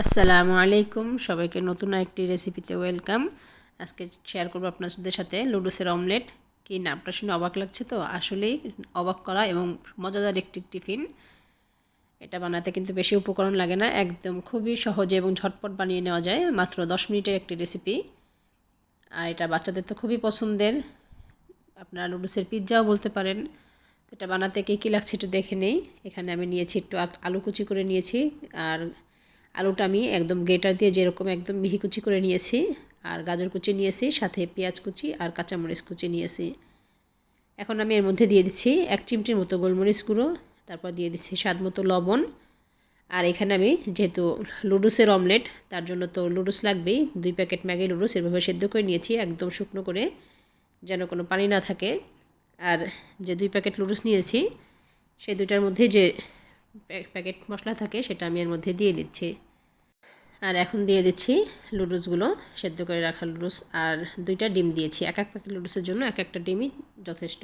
আসসালামু আলাইকুম। সবাইকে নতুন একটি রেসিপিতে ওয়েলকাম আজকে শেয়ার করব আপনাদের সাথে লুডুসের অমলেট কি নামটা শুনে অবাক লাগছে তো? আসলেই অবাক করা এবং মজাদার একটি টিফিন এটা বানাতে কিন্তু বেশি উপকরণ লাগে না। একদম খুবই সহজে এবং ঝটপট বানিয়ে নেওয়া যায়। মাত্র দশ মিনিটের একটি রেসিপি আর এটা বাচ্চাদের তো খুবই পছন্দের। আপনারা লুডুসের পিৎজাও বলতে পারেন। এটা বানাতে কী কী লাগছে একটু দেখে নেই। এখানে আমি নিয়েছি একটু আলু কুচি করে নিয়েছি। আর আলুটা আমি একদম গেটার দিয়ে যেরকম একদম মিহি কুচি করে নিয়েছি, আর গাজর কুচি নিয়েছি, সাথে পেঁয়াজ কুচি আর কাঁচামরিচ কুচি নিয়েছি। এখন আমি এর মধ্যে দিয়ে দিচ্ছি এক চিমটির মতো গোলমরিচ গুঁড়ো, তারপর দিয়ে দিচ্ছি স্বাদ মতো লবণ। আর এখানে আমি যেহেতু লুডুসের অমলেট, তার জন্য তো লুডুস লাগবেই। দুই প্যাকেট ম্যাগি লুডুস এভাবে সেদ্ধ করে নিয়েছি একদম শুকনো করে, যেন কোনো পানি না থাকে। আর যে দুই প্যাকেট লুডুস নিয়েছি সেই দুইটার মধ্যে যে প্যাকেট মশলা থাকে সেটা আমি এর মধ্যে দিয়ে দিচ্ছি। আর এখন দিয়ে দিচ্ছি লুডুসগুলো সেদ্ধ করে রাখা লুডুস আর দুইটা ডিম দিয়েছি। এক এক প্যাকেট লুডুসের জন্য এক একটা ডিমই যথেষ্ট।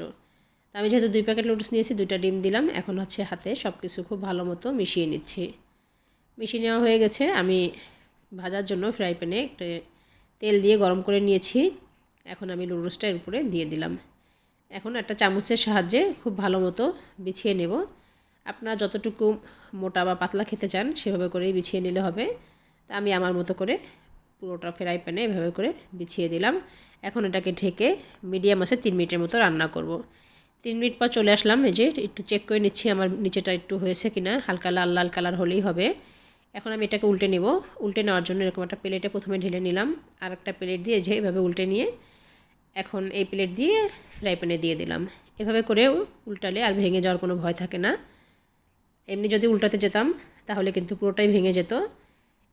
আমি যেহেতু দুই প্যাকেট লুডুস নিয়েছি, দুইটা ডিম দিলাম, এখন হচ্ছে হাতে সব কিছু খুব ভালো মতো মিশিয়ে নিচ্ছি। মিশিয়ে নেওয়া হয়ে গেছে, আমি ভাজার জন্য ফ্রাই প্যানে তেল দিয়ে গরম করে নিয়েছি। এখন আমি লুডুসটা এর উপরে দিয়ে দিলাম। এখন একটা চামচের সাহায্যে খুব ভালো মতো বিছিয়ে নেব। আপনারা যতটুকু মোটা বা পাতলা খেতে চান, সেভাবে করেই বিছিয়ে নিলে হবে। তা আমি আমার মতো করে পুরোটা ফ্রাই প্যানে এভাবে করে বিছিয়ে দিলাম। এখন এটাকে ঢেকে মিডিয়াম আছে তিন মিনিটের মতো রান্না করব। তিন মিনিট পর চলে আসলাম, এই যে একটু চেক করে নিচ্ছি আমার নিচেটা একটু হয়েছে কি না হালকা লাল লাল কালার হলেই হবে। এখন আমি এটাকে উল্টে নেব। উল্টে নেওয়ার জন্য এরকম একটা প্লেটে প্রথমে ঢেলে নিলাম। আর একটা প্লেট দিয়ে যে এভাবে উল্টে নিয়ে এখন এই প্লেট দিয়ে ফ্রাই প্যানে দিয়ে দিলাম। এভাবে করেও উল্টালে আর ভেঙে যাওয়ার কোনো ভয় থাকে না। এমনি যদি উল্টাতে যেতাম, তাহলে কিন্তু পুরোটাই ভেঙে যেত।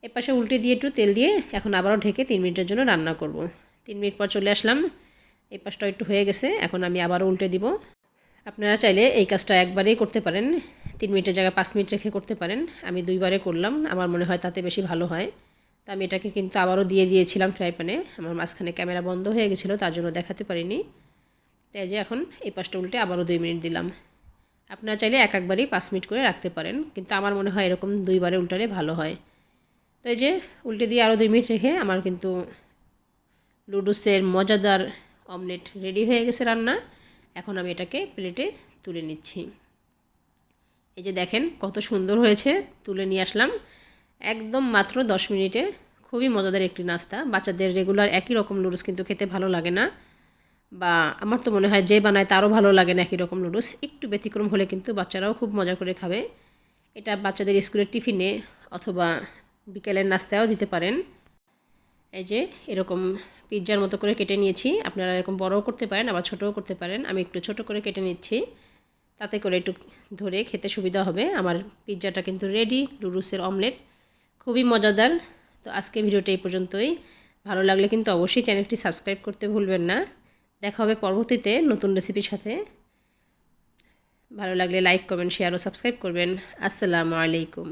এ পাশে উল্টে দিয়ে একটু তেল দিয়ে এখন আবারও ঢেকে তিন মিনিটের জন্য রান্না করব। তিন মিনিট পর চলে আসলাম। এই পাশটা একটু হয়ে গেছে, এখন আমি আবারও উল্টে দিব। আপনারা চাইলে এই কাজটা একবারেই করতে পারেন। তিন মিনিটের জায়গায় পাঁচ মিনিট রেখে করতে পারেন। আমি দুইবারে করলাম, আমার মনে হয় তাতে বেশি ভালো হয়। তো আমি এটাকে কিন্তু আবারও দিয়ে দিয়েছিলাম ফ্রাই প্যানে। আমার মাঝখানে ক্যামেরা বন্ধ হয়ে গেছিল, তার জন্য দেখাতে পারিনি। তাই যে এখন এই পাশটা উল্টে আবারও দুই মিনিট দিলাম। আপনারা চাইলে এক একবারই পাঁচ মিনিট করে রাখতে পারেন, কিন্তু আমার মনে হয় এরকম দুইবারে উল্টালে ভালো হয়। তো এই যে উল্টে দিয়ে আরও দুই মিনিট রেখে আমার কিন্তু লুডুসের মজাদার অমলেট রেডি হয়ে গেছে রান্না। এখন আমি এটাকে প্লেটে তুলে নিচ্ছি। এই যে দেখেন কত সুন্দর হয়েছে, তুলে নিয়ে আসলাম। একদম মাত্র দশ মিনিটে খুবই মজাদার একটি নাস্তা। বাচ্চাদের রেগুলার একই রকম লুডুস কিন্তু খেতে ভালো লাগে না। বা আমার তো মনে হয় যে বানায় তারও ভালো লাগে না একই রকম নুডলস। একটু ব্যতিক্রম হলে কিন্তু বাচ্চারাও খুব মজা করে খাবে। এটা বাচ্চাদের স্কুলের টিফিনে অথবা বিকেলের নাস্তায়ও দিতে পারেন। এই যে এরকম পিৎজার মতো করে কেটে নিয়েছি। আপনারা এরকম বড়ও করতে পারেন, আবার ছোটও করতে পারেন। আমি একটু ছোট করে কেটে নিচ্ছি। তাতে করে একটু ধরে খেতে সুবিধা হবে। আমার পিৎজাটা কিন্তু রেডি লুডুসের অমলেট খুবই মজাদার। তো আজকের ভিডিওটা এই পর্যন্তই। ভালো লাগলে কিন্তু অবশ্যই চ্যানেলটি সাবস্ক্রাইব করতে ভুলবেন না। দেখা হবে পরবর্তীতে নতুন রেসিপির সাথে। ভালো লাগলে লাইক কমেন্ট শেয়ার ও সাবস্ক্রাইব করবেন। আসসালামু আলাইকুম।